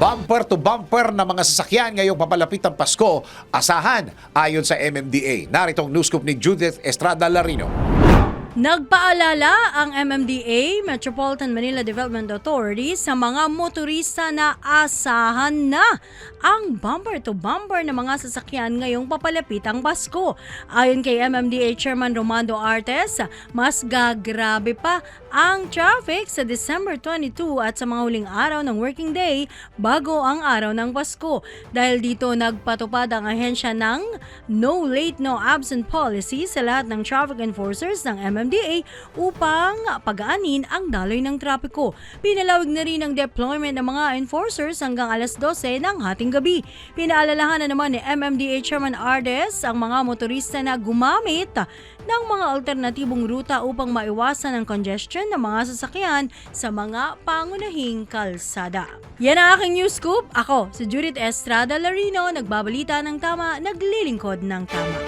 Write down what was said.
Bumper to bumper na mga sasakyan ngayong papalapit ang Pasko, asahan ayon sa MMDA. Narito ang news scoop ni Judith Estrada Larino. Nagpaalala ang MMDA, Metropolitan Manila Development Authority sa mga motorista na asahan na ang bumper-to-bumper na mga sasakyan ngayong papalapit ang Pasko. Ayon kay MMDA Chairman Romando Artes, mas gagrabe pa ang traffic sa December 22 at sa mga huling araw ng working day bago ang araw ng Pasko. Dahil dito nagpatupad ang ahensya ng no late no absent policy sa lahat ng traffic enforcers ng MMDA upang pagaanin ang daloy ng trapiko. Pinalawig na rin ang deployment ng mga enforcers hanggang alas 12 ng hating gabi. Pinaalalahanan naman ni MMDA Chairman Ardes ang mga motorista na gumamit ng mga alternatibong ruta upang maiwasan ang congestion ng mga sasakyan sa mga pangunahing kalsada. Yan ang aking news scoop. Ako, si Judith Estrada Larino, nagbabalita ng tama, naglilingkod ng tama.